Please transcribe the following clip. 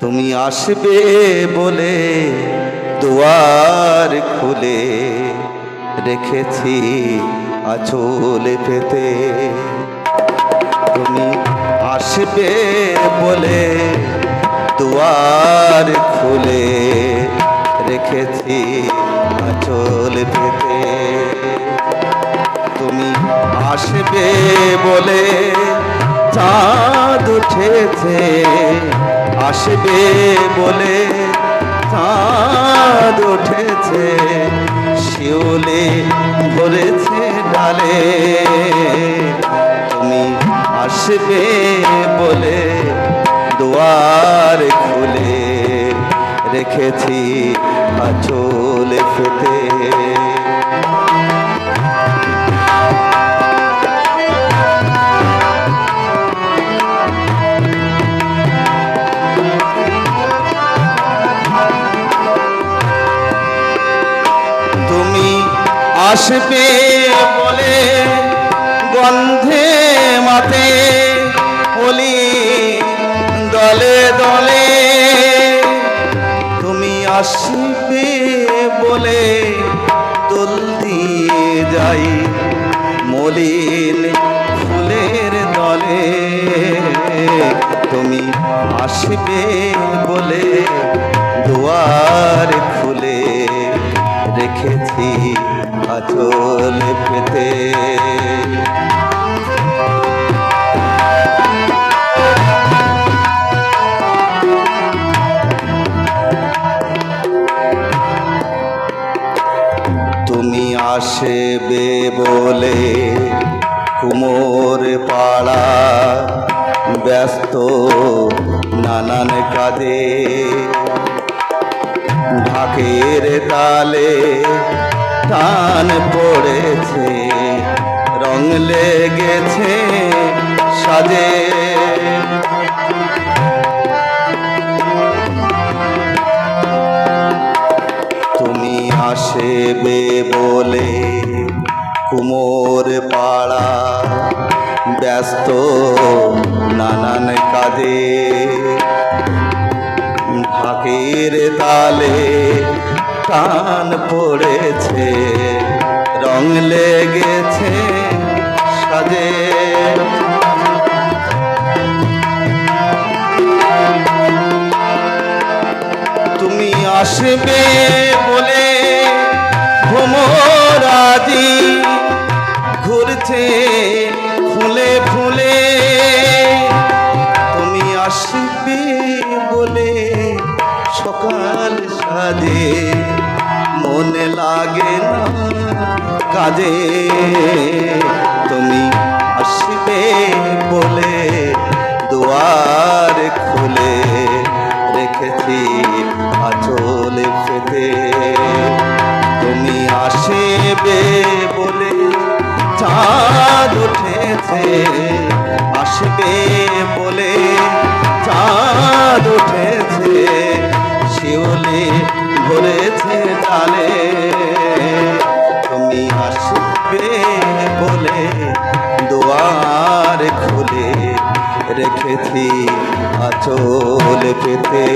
তুমি আসবে বলে দুয়ার খুলে রেখেছি আচল পেতে। তুমি আসবে বলে দুয়ার খুলে রেখেছি আচল পেতে। তুমি আসবে বলে চাঁদ উঠেছে, আসবে বলে চাঁদ উঠেছে শিওলে ভরেছে ডালে। তুমি আসবে বলে দুয়ার খুলে রেখেছি আচল ফেতে আসবে বলে গন্ধে মাতে বলি, দলে দলে তুমি আসবে বলে দোল দিয়ে যাই মলিন ফুলের দলে। তুমি আসবে বলে দুয়ার খুলে রেখেছি আসবে বলে কুমোর পাড়া, ব্যস্ত নানান কাজে। ঢাকের তালে টান পড়েছে, রং লেগেছে সাজে। তুমি আসবে বলে কুমোর পাড়া। ব্যস্ত নানান কাজে। ঢাকের তালে টান পড়েছে, রং লেগেছে সাজে। তুমি আসবে বলে ঘুরছে ফুলে ফুলে। তুমি আসবে বলে সকাল সাজে। মনে লাগে না কাজে। তুমি আসবে বলে দুয়ার খুলে রেখেছি আচল পেতে তুমি আসবে বলে চাঁদ উঠেছে, আসবে বলে চাঁদ উঠেছে শিওলে ভরেছে ডালে তুমি আসবে বলে দুয়ার খুলে রেখেছি আচল পেতে।